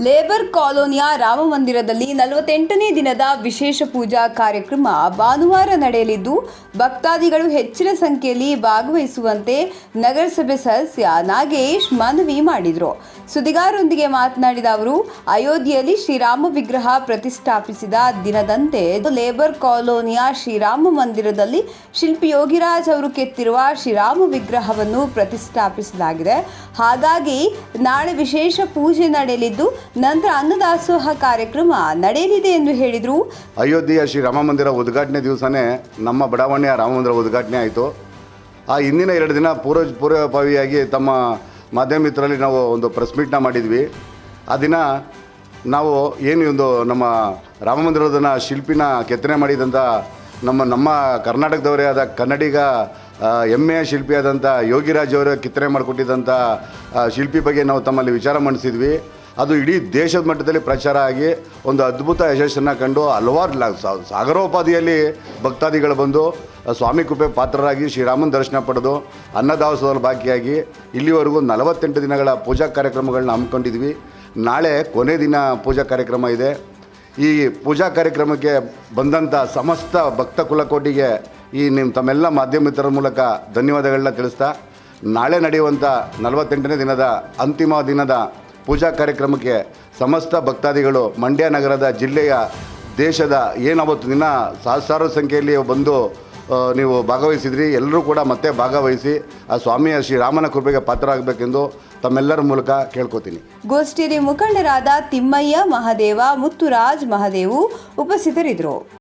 Labour ಕಾಲೋನಿಯ ರಾಮ ಮಂದಿರದಲ್ಲಿ ನಲವತ್ತೆಂಟನೇ ದಿನದ ವಿಶೇಷ ಪೂಜಾ ಕಾರ್ಯಕ್ರಮ ಭಾನುವಾರ ನಡೆಯಲಿದ್ದು, ಭಕ್ತಾದಿಗಳು ಹೆಚ್ಚಿನ ಸಂಖ್ಯೆಯಲ್ಲಿ ಭಾಗವಹಿಸುವಂತೆ ನಗರಸಭೆ ಸದಸ್ಯ ನಾಗೇಶ್ ಮನವಿ ಮಾಡಿದರು. ಸುದ್ದಿಗಾರರೊಂದಿಗೆ ಮಾತನಾಡಿದ ಅವರು, ಅಯೋಧ್ಯೆಯಲ್ಲಿ ಶ್ರೀರಾಮ ವಿಗ್ರಹ ಪ್ರತಿಷ್ಠಾಪಿಸಿದ ದಿನದಂತೆ ಲೇಬರ್ ಕಾಲೋನಿಯ ಶ್ರೀರಾಮ ಮಂದಿರದಲ್ಲಿ ಶಿಲ್ಪಿ ಯೋಗಿರಾಜ್ ಅವರು ಕೆತ್ತಿರುವ ಶ್ರೀರಾಮ ವಿಗ್ರಹವನ್ನು ಪ್ರತಿಷ್ಠಾಪಿಸಲಾಗಿದೆ. ಹಾಗಾಗಿ ನಾಳೆ ವಿಶೇಷ ಪೂಜೆ ನಡೆಯಲಿದ್ದು, ನಂತರ ಅನ್ನದಾಸೋಹ ಕಾರ್ಯಕ್ರಮ ನಡೆಯಲಿದೆ ಎಂದು ಹೇಳಿದರು. ಅಯೋಧ್ಯೆಯ ಶ್ರೀರಾಮ ಮಂದಿರ ಉದ್ಘಾಟನೆ ದಿವಸನೇ ನಮ್ಮ ಬಡಾವಣೆಯ ರಾಮ ಮಂದಿರ ಉದ್ಘಾಟನೆ ಆಯಿತು. ಆ ಹಿಂದಿನ ಎರಡು ದಿನ ಪೂರ್ವ ಪೂರ್ವಭಾವಿಯಾಗಿ ತಮ್ಮ ಮಾಧ್ಯಮ ಮಿತ್ರರಲ್ಲಿ ನಾವು ಒಂದು ಪ್ರೆಸ್ ಮೀಟ್ನ ಮಾಡಿದ್ವಿ. ಆ ದಿನ ನಾವು ಏನು ಒಂದು ನಮ್ಮ ರಾಮ ಶಿಲ್ಪಿನ ಕೆತ್ತನೆ ಮಾಡಿದಂಥ ನಮ್ಮ ನಮ್ಮ ಕರ್ನಾಟಕದವರೇ ಆದ ಕನ್ನಡಿಗ ಹೆಮ್ಮೆಯ ಶಿಲ್ಪಿಯಾದಂಥ ಯೋಗಿರಾಜ್ ಅವರು ಕಿತ್ತನೆ ಮಾಡಿಕೊಟ್ಟಿದ್ದಂಥ ಶಿಲ್ಪಿ ಬಗ್ಗೆ ನಾವು ತಮ್ಮಲ್ಲಿ ವಿಚಾರ ಮಂಡಿಸಿದ್ವಿ. ಅದು ಇಡೀ ದೇಶದ ಮಟ್ಟದಲ್ಲಿ ಪ್ರಚಾರ ಆಗಿ ಒಂದು ಅದ್ಭುತ ಯಶಸ್ಸನ್ನು ಕಂಡು ಹಲವಾರು ಸಾಗರೋಪಾದಿಯಲ್ಲಿ ಭಕ್ತಾದಿಗಳು ಬಂದು ಸ್ವಾಮಿ ಕೃಪೆ ಪಾತ್ರರಾಗಿ ಶ್ರೀರಾಮನ ದರ್ಶನ ಪಡೆದು ಅನ್ನದಾಸದಲ್ಲಿ ಭಾಗಿಯಾಗಿ ಇಲ್ಲಿವರೆಗೂ ನಲವತ್ತೆಂಟು ದಿನಗಳ ಪೂಜಾ ಕಾರ್ಯಕ್ರಮಗಳನ್ನ ಹಮ್ಮಿಕೊಂಡಿದ್ವಿ. ನಾಳೆ ಕೊನೆ ದಿನ ಪೂಜಾ ಕಾರ್ಯಕ್ರಮ ಇದೆ. ಈ ಪೂಜಾ ಕಾರ್ಯಕ್ರಮಕ್ಕೆ ಬಂದಂಥ ಸಮಸ್ತ ಭಕ್ತ ಕುಲಕೋಟಿಗೆ ಈ ನಿಮ್ಮ ತಮ್ಮೆಲ್ಲ ಮಾಧ್ಯಮಿತರ ಮೂಲಕ ಧನ್ಯವಾದಗಳನ್ನ ತಿಳಿಸ್ತಾ, ನಾಳೆ ನಡೆಯುವಂಥ ನಲವತ್ತೆಂಟನೇ ದಿನದ ಅಂತಿಮ ದಿನದ ಪೂಜಾ ಕಾರ್ಯಕ್ರಮಕ್ಕೆ ಸಮಸ್ತ ಭಕ್ತಾದಿಗಳು ಮಂಡ್ಯ ನಗರದ ಜಿಲ್ಲೆಯ ದೇಶದ ಏನಾವತ್ತು ದಿನ ಸಹಸ್ರಾರು ಸಂಖ್ಯೆಯಲ್ಲಿ ಬಂದು ನೀವು ಭಾಗವಹಿಸಿದ್ರಿ, ಎಲ್ಲರೂ ಕೂಡ ಮತ್ತೆ ಭಾಗವಹಿಸಿ, ಆ ಸ್ವಾಮಿಯ ಶ್ರೀರಾಮನ ಕೃಪೆಗೆ ಪಾತ್ರರಾಗಬೇಕೆಂದು ತಮ್ಮೆಲ್ಲರ ಮೂಲಕ ಕೇಳ್ಕೊತೀನಿ. ಗೋಷ್ಠಿಯಲ್ಲಿ ಮುಖಂಡರಾದ ತಿಮ್ಮಯ್ಯ ಮಹದೇವ, ಮುತ್ತುರಾಜ್ ಮಹಾದೇವು ಉಪಸ್ಥಿತರಿದ್ದರು.